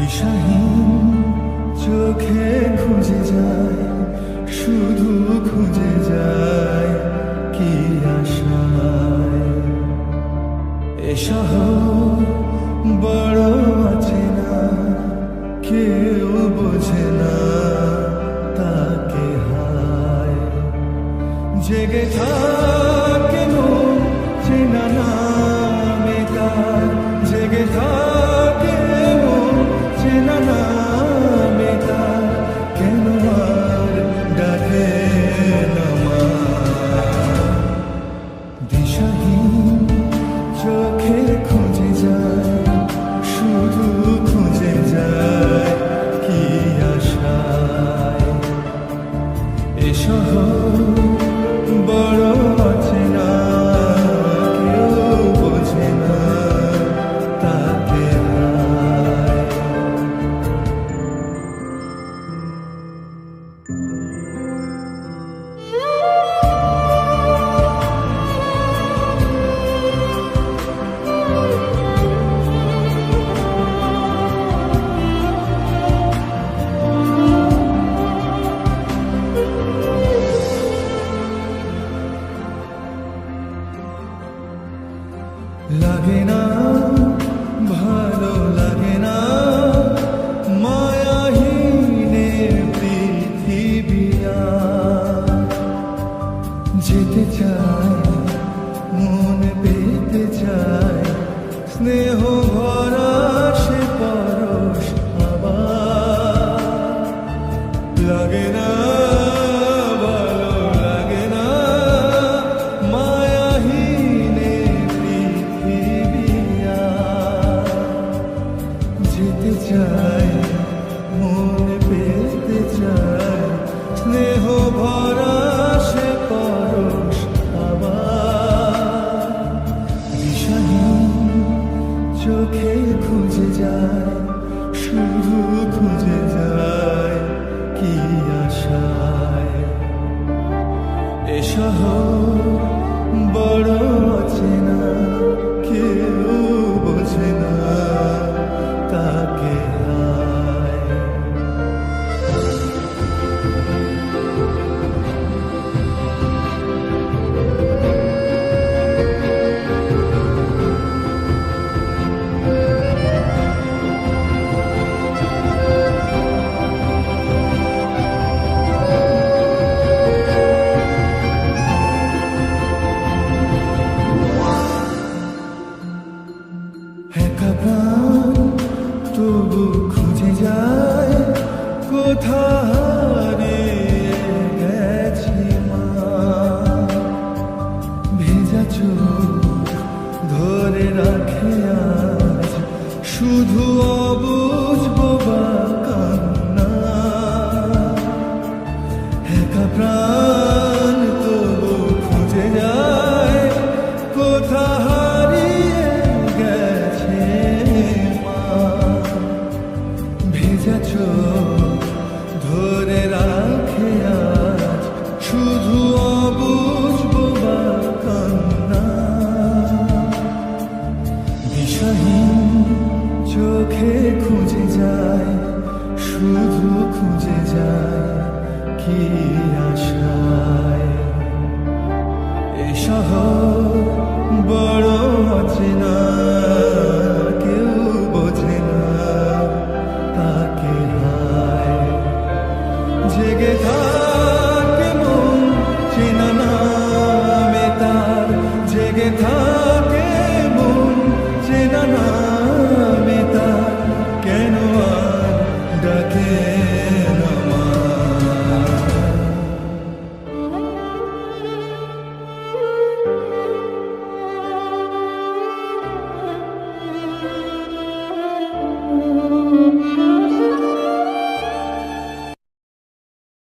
দিশাহীন চোখে খুঁজে যায় শুধু Oh. লাগে না ভালো লাগে না মায়াহীনের পৃথিবিয়া যেতে চায় মন পেতে চায় স্নেহ চোখে খুঁজে যায় শুধু খুঁজে যায় কি আশায়। এ শহর শুধু অবুঝ বা কান্না। একা প্রাণ তবু খুঁজে যায়, কোথা হারিয়ে গেছে মা। ভেজা চোখ ধরে রাখ। একই কেউ বোঝে না জেগে থাকে মন চেনা নামে তার জেগে থাক